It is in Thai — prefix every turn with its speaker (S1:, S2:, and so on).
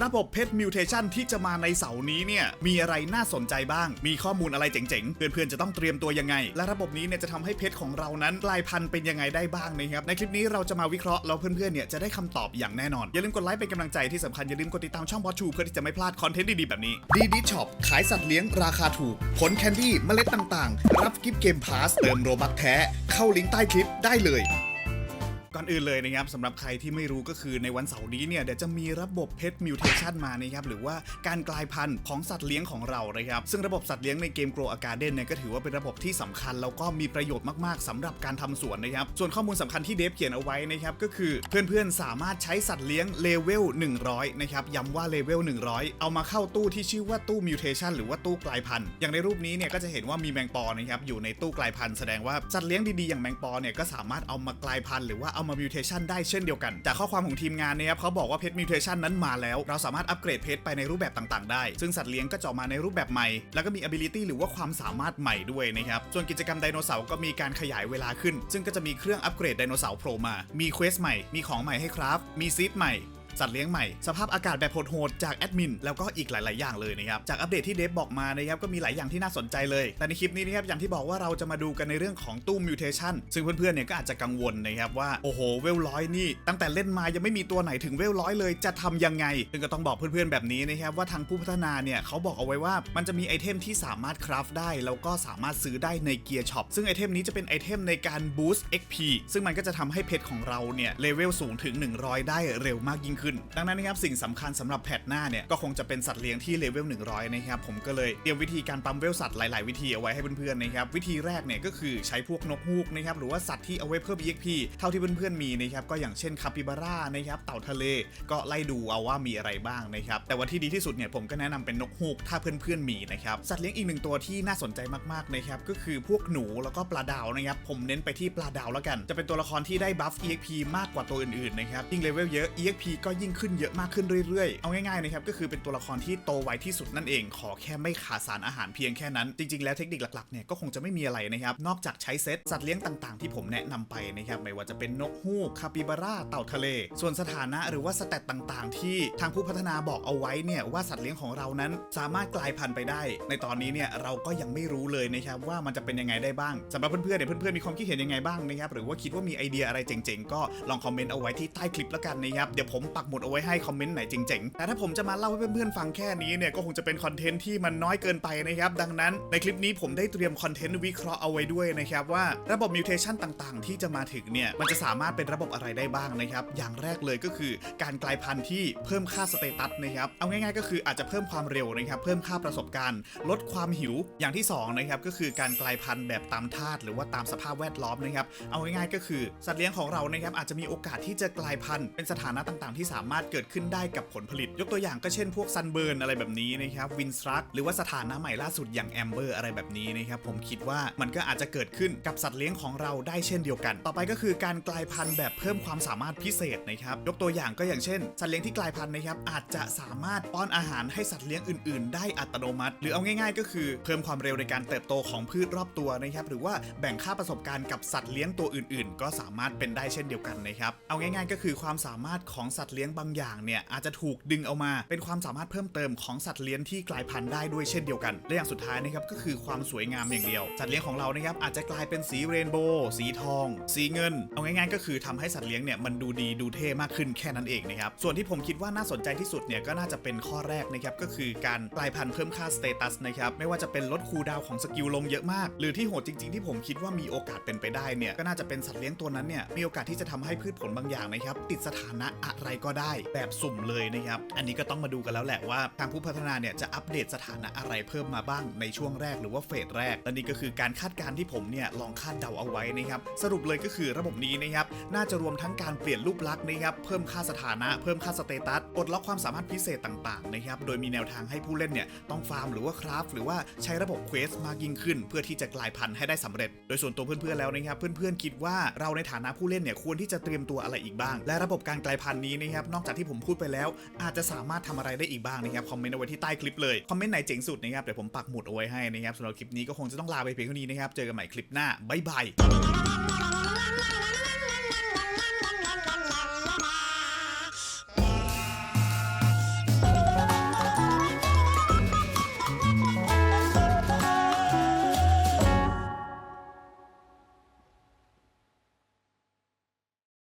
S1: ระบบเพชรมิวเทชันที่จะมาในเสาร์นี้เนี่ย มีอะไรน่าสนใจบ้าง มีข้อมูลอะไรเจ๋งๆ เพื่อนๆ จะต้องเตรียมตัวยังไง และระบบนี้เนี่ยจะทำให้เพชรของเรานั้นกลายพันธุ์เป็นยังไงได้บ้างนะครับ ในคลิปนี้เราจะมาวิเคราะห์แล้วเพื่อนๆ เนี่ยจะได้คำตอบอย่างแน่นอน อย่าลืมกดไลค์เป็นกำลังใจที่สำคัญอย่าลืมกดติดตามช่องบอสชูเพื่อที่จะไม่พลาดคอนเทนต์ดีๆ แบบนี้ดีดีช็อปขายสัตว์เลี้ยงราคาถูก ผลแคนดี้เมล็ดต่างๆ รับกิฟต์เกมพาสเติมโรบัคแท้ เข้าลิงก์ใต้คลิปได้เลย ก่อนอื่นเลยนะครับสำหรับใครที่ไม่รู้ก็คือในวันเสาร์นี้เนี่ยเดี๋ยวจะมีระบบเพชรมิวเทชันมานะครับหรือว่าการกลายพันธุ์ของสัตว์เลี้ยงของเรานะครับซึ่งระบบสัตว์เลี้ยงในเกม Grow a Garden เนี่ยก็ถือว่าเป็นระบบที่สำคัญแล้วก็มีประโยชน์มากๆสำหรับการทำสวนนะครับส่วนข้อมูลสำคัญที่เดฟเขียนเอาไว้นะครับก็คือเพื่อนๆสามารถใช้สัตว์เลี้ยงเลเวล100นะครับย้ำว่าเลเวล100 เอามาเข้าตู้ที่ชื่อว่าตู้มิวเทชันหรือว่าตู้กลายพันธุ์อย่างในรูปนี้เนี่ยก็จะเห็นว่ามีแมงปอนะครับอยู่ในตู้กลายพันธุ์แสดงว่าสัตว์เลี้ยงดีๆอย่างแมงปอเนี่ยก็สามารถเอามากลายพันธุ์หรือว่าเอามามิวเทชันได้เช่นเดียวกัน จากข้อความของทีมงานเนี่ยครับเขาบอกว่าเพชรมิวเทชันนั้นมาแล้ว เราสามารถอัปเกรดเพชรไปในรูปแบบต่าง ๆ ได้ ซึ่งสัตว์เลี้ยงก็จะมาในรูปแบบใหม่ แล้วก็มี ability หรือว่าความสามารถใหม่ด้วยนะครับ ส่วนกิจกรรมไดโนเสาร์ก็มีการขยายเวลาขึ้น ซึ่งก็จะมีเครื่องอัปเกรดไดโนเสาร์โผล่มา มีเควสใหม่ มีของใหม่ให้คราฟ มีซีดใหม่ สัตว์เลี้ยงใหม่ สภาพอากาศแบบโหดๆจากแอดมินแล้วก็อีกหลาย ๆ อย่างเลยนะครับ จากอัปเดตที่เดฟบอกมานะครับก็มีหลายอย่างที่น่าสนใจเลย แต่ในคลิปนี้นะครับอย่างที่บอกว่าเราจะมาดูกันในเรื่องของตู้มิวเทชันซึ่งเพื่อนๆเนี่ยก็อาจจะกังวลนะครับว่าโอ้โหเวลร้อยนี่ ตั้งแต่เล่นมายังไม่มีตัวไหนถึงเวลร้อยเลยจะทำยังไง ซึ่งก็ต้องบอกเพื่อนๆแบบนี้นะครับว่าทางผู้พัฒนาเนี่ยเขาบอกเอาไว้ว่ามันจะมีไอเทมที่สามารถคราฟได้ แล้วก็สามารถซื้อได้ในเกียร์ช็อปซึ่งไอเทมนี้จะเป็นไอเทมในการบูสต์ XP ซึ่งมันก็จะทำให้เพชรของเราเนี่ยเลเวลสูงถึง 100 ได้เร็วมากยิ่งขึ้น ดังนั้นนะครับสิ่งสำคัญสำหรับแพทหน้าเนี่ยก็คงจะเป็นสัตว์เลี้ยงที่เลเวล100นะครับผมก็เลยเตรียมวิธีการปั๊มเวลสัตว์หลายๆ วิธีเอาไว้ให้เพื่อนๆนะครับวิธีแรกเนี่ยก็คือใช้พวกนกฮูกนะครับหรือว่าสัตว์ที่เอาไว้เพิ่ม EXP เท่าที่เพื่อนๆมีนะครับก็อย่างเช่นคาปิบาร่านะครับเต่าทะเลก็ไล่ดูเอาว่ามีอะไรบ้างนะครับแต่ว่าที่ดีที่สุดเนี่ยผมก็แนะนำเป็นนกฮูกถ้าเพื่อนๆมีนะครับสัตว์เลี้ยงอีกหนึ่งตัวที่น่าสนใจมากๆนะครับก็คือพวกหนูแล้วก็ปลาดาวนะครับผมเน้นไปที่ปลาดาวแล้วกัน จะเป็นตัวละครที่ได้บัฟ EXP มากกว่าตัวอื่นๆนะครับยิ่งเลเวลเยอะ EXP ก็ยิ่งขึ้นเยอะมากขึ้นเรื่อยๆ เอาง่ายๆนะครับก็คือเป็นตัวละครที่โตไวที่สุดนั่นเอง ขอแค่ไม่ขาดสารอาหารเพียงแค่นั้น จริงๆ แล้วเทคนิคหลักๆเนี่ยก็คงจะไม่มีอะไรนะครับนอกจากใช้เซตสัตว์เลี้ยงต่างๆ ที่ผมแนะนำไปนะครับไม่ว่าจะเป็นนกฮูกคาปิบาร่าเต่าทะเล ส่วนสถานะหรือว่าสเตตต่างๆ ที่ทางผู้พัฒนาบอกเอาไว้เนี่ยว่าสัตว์เลี้ยงของเรานั้นสามารถกลายพันธุ์ไปได้ ในตอนนี้เนี่ยเราก็ยังไม่รู้เลยนะครับว่ามันจะเป็นยังไงได้บ้างสำหรับเพื่อนๆเนี่ยเพื่อนๆมีความคิดเห็นยังไงบ้างนะครับหรือว่าคิดว่ามีไอเดียอะไรเจ๋งๆ ก็ลองคอมเมนต์เอาไว้ที่ใต้คลิปแล้วกันนะครับเดี๋ยวผมปักหมุดเอาไว้ให้คอมเมนต์ไหนเจ๋งๆ แต่ถ้าผมจะมาเล่าให้เพื่อนๆฟังแค่นี้เนี่ยก็คงจะเป็นคอนเทนต์ที่มันน้อยเกินไปนะครับ ดังนั้นในคลิปนี้ผมได้เตรียมคอนเทนต์วิเคราะห์เอาไว้ด้วยนะครับว่าระบบมิวเทชันต่างๆ ที่จะมาถึงเนี่ยมันจะสามารถเป็นระบบอะไรได้บ้างนะครับอย่างแรกเลยก็คือการกลายพันธุ์ที่เพิ่มค่าสเตตัสนะครับเอาง่ายๆ ก็คืออาจจะเพิ่มความเร็วนะครับเพิ่มค่าประสบการณ์ ลดความหิวอย่างที่สองนะครับก็คือการกลายพันธุ์แบบตามธาตุหรือว่าตามสภาพแวดล้อมนะครับเอาง่ายๆก็คือสัตว์เลี้ยงของเรานะครับอาจจะมีโอกาสที่จะกลายพันธุ์เป็นสถานะต่างๆที่สามารถเกิดขึ้นได้กับผลผลิต ยกตัวอย่างก็เช่นพวกซันเบิร์นอะไรแบบนี้นะครับวินสตรักหรือว่าสถานะใหม่ล่าสุดอย่างแอมเบอร์อะไรแบบนี้นะครับผมคิดว่ามันก็อาจจะเกิดขึ้นกับสัตว์เลี้ยงของเราได้เช่นเดียวกัน ต่อไปก็คือการกลายพันธุ์แบบเพิ่มความสามารถพิเศษนะครับยกตัวอย่างก็อย่างเช่น สัตว์เลี้ยงที่กลายพันธุ์นะครับอาจจะสามารถป้อนอาหารให้สัตว์เลี้ยงอื่น ๆ ได้อัตโนมัติ หรือเอาง่าย ๆ ก็คือเพิ่มความเร็วในการเติบโตของพืชรอบตัวนะครับหรือว่าแบ่งค่าประสบการณ์กับสัตว์เลี้ยงตัวอื่น ๆ ก็สามารถเป็นได้เช่นเดียวกันนะครับเอาง่าย ๆ ก็คือความสามารถของสัตว์เลี้ยงบางอย่างเนี่ยอาจจะถูกดึงเอามาเป็นความสามารถเพิ่มเติมของสัตว์เลี้ยงที่กลายพันธุ์ได้ด้วยเช่นเดียวกัน และอย่างสุดท้ายนะครับก็คือความสวยงามอย่างเดียว สัตว์เลี้ยงของเรานะครับอาจจะกลายเป็นสีเรนโบว์สีทอง สีเงิน เอาง่ายๆก็คือทำให้สัตว์เลี้ยงเนี่ยมันดูดีดูเท่มากขึ้นแค่นั้นเองนะครับส่วนที่ผมคิดว่าน่าสนใจที่สุดเนี่ยก็น่าจะเป็นข้อแรกนะครับก็คือการกลายพันธุ์เพิ่มค่าสเตตัสนะครับไม่ว่าจะเป็นลดคูดาวของสกิลลงเยอะมาก หรือที่โหดจริง ๆ ที่ผมคิดว่ามีโอกาสเป็นไปได้เนี่ยก็น่าจะเป็นสัตว์เลี้ยงตัวนั้นเนี่ยมีโอกาสที่จะทำให้พืชผลบางอย่างนะครับติดสถานะอะไรก็ได้แบบสุ่มเลยนะครับ อันนี้ก็ต้องมาดูกันแล้วแหละว่าทางผู้พัฒนาเนี่ยจะอัปเดตสถานะอะไรเพิ่มมาบ้างในช่วงแรกหรือว่าเฟสแรก และนี่ก็คือการคาดการณ์ที่ผมเนี่ยลองคาดเดาเอาไว้นะครับ สรุปเลยก็คือระบบนี้นะครับ น่าจะรวมทั้งการเปลี่ยนรูปลักษณ์นะครับ เพิ่มค่าสถานะ เพิ่มค่าสเตตัสปลดล็อกความสามารถพิเศษต่างๆนะครับ โดยมีแนวทางให้ผู้เล่นเนี่ยต้องฟาร์มหรือว่าคราฟหรือว่าใช้ระบบเควสมากยิ่งขึ้น เพื่อที่จะกลายพันธุ์ให้ได้สำเร็จ โดยส่วนตัวเพื่อนๆแล้วนะครับ เพื่อนๆคิดว่าเราในฐานะผู้เล่นเนี่ยควรที่จะเตรียมตัวอะไรอีกบ้าง และระบบการกลายพันธุ์นี้นะครับนอกจากที่ผมพูดไปแล้ว อาจจะสามารถทำอะไรได้อีกบ้างนะครับคอมเมนต์เอาไว้ที่ใต้คลิปเลยคอมเมนต์ไหนเจ๋งสุดนะครับเดี๋ยวผมปักหมุดเอาไว้ให้นะครับสำหรับคลิปนี้ก็คงจะต้องลาไปเพียงเท่านี้นะครับเจอกันใหม่คลิปหน้าบ๊ายบาย